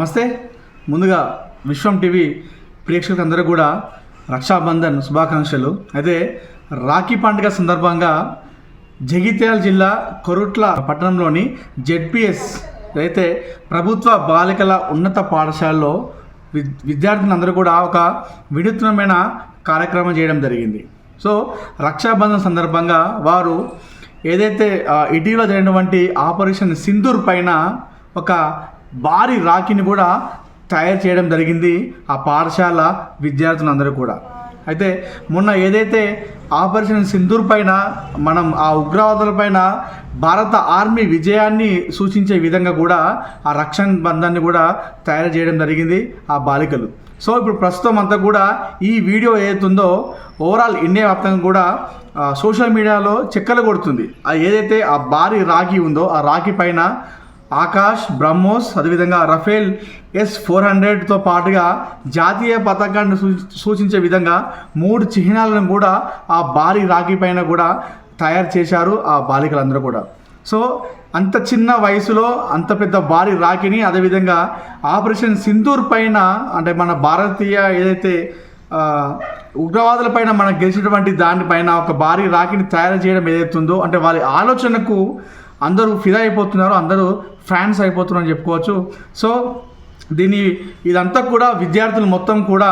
నమస్తే. ముందుగా విశ్వం టీవీ ప్రేక్షకులందరూ కూడా రక్షాబంధన్ శుభాకాంక్షలు. అయితే రాఖీ పండుగ సందర్భంగా జగిత్యాల జిల్లా కొరుట్ల పట్టణంలోని జెడ్పిఎస్ అయితే ప్రభుత్వ బాలికల ఉన్నత పాఠశాలలో విద్యార్థులందరూ కూడా ఒక వినూత్నమైన కార్యక్రమం చేయడం జరిగింది. సో రక్షాబంధన్ సందర్భంగా వారు ఏదైతే ఇటీవల జరిగినటువంటి ఆపరేషన్ సింధూర్ పైన ఒక భారీ రాఖీని కూడా తయారు చేయడం జరిగింది ఆ పాఠశాల విద్యార్థులందరూ కూడా. అయితే మొన్న ఏదైతే ఆపరేషన్ సింధూర్ పైన మనం ఆ ఉగ్రవాదుల పైన భారత ఆర్మీ విజయాన్ని సూచించే విధంగా కూడా ఆ రక్షణ బంధాన్ని కూడా తయారు చేయడం జరిగింది ఆ బాలికలు. సో ఇప్పుడు ప్రస్తుతం అంతా కూడా ఈ వీడియో ఏదైతుందో ఓవరాల్ ఇండియా వ్యాప్తంగా కూడా సోషల్ మీడియాలో చెక్కలు కొడుతుంది. ఏదైతే ఆ భారీ రాఖీ ఉందో ఆ రాఖీ పైన ఆకాష్ బ్రహ్మోస్ అదేవిధంగా రఫేల్ ఎస్ ఫోర్ హండ్రెడ్తో పాటుగా జాతీయ పతాకాన్ని సూచించే విధంగా మూడు చిహ్నాలను కూడా ఆ భారీ రాఖీ పైన కూడా తయారు చేశారు ఆ బాలికలందరూ కూడా. సో అంత చిన్న వయసులో అంత పెద్ద భారీ రాఖీని అదేవిధంగా ఆపరేషన్ సింధూర్ పైన అంటే మన భారతీయ ఏదైతే ఉగ్రవాదుల పైన మనం గెలిచినటువంటి దానిపైన ఒక భారీ రాఖీని తయారు చేయడం ఏదైతుందో అంటే వారి ఆలోచనకు అందరూ ఫిదా అయిపోతున్నారు అందరూ ఫ్యాన్స్ అయిపోతున్నారని చెప్పుకోవచ్చు. సో దీని ఇదంతా కూడా విద్యార్థులు మొత్తం కూడా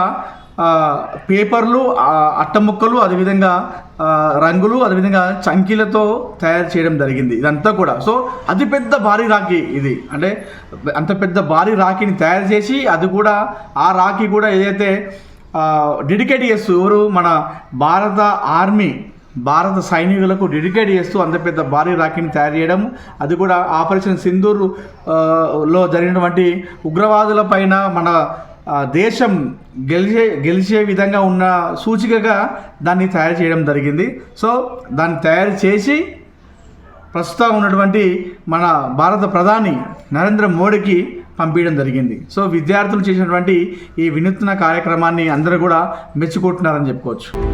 పేపర్లు అట్టముక్కలు అదేవిధంగా రంగులు అదేవిధంగా చంకీలతో తయారు చేయడం జరిగింది ఇదంతా కూడా. సో అతిపెద్ద భారీ రాఖీ ఇది. అంటే అంత పెద్ద భారీ రాఖీని తయారు చేసి అది కూడా ఆ రాఖీ కూడా ఏదైతే డెడికేట్ చేస్తూ ఎవరు మన భారత ఆర్మీ భారత సైనికులకు డెడికేట్ చేస్తూ అంత పెద్ద భారీ రాఖీని తయారు చేయడం అది కూడా ఆపరేషన్ సింధూర్లో జరిగినటువంటి ఉగ్రవాదుల పైన మన దేశం గెలిచే గెలిచే విధంగా ఉన్న సూచికగా దాన్ని తయారు చేయడం జరిగింది. సో దాన్ని తయారు చేసి ప్రస్తుతం ఉన్నటువంటి మన భారత ప్రధాని నరేంద్ర మోడీకి పంపించడం జరిగింది. సో విద్యార్థులు చేసినటువంటి ఈ వినూత్న కార్యక్రమాన్ని అందరూ కూడా మెచ్చుకుంటున్నారని చెప్పుకోవచ్చు.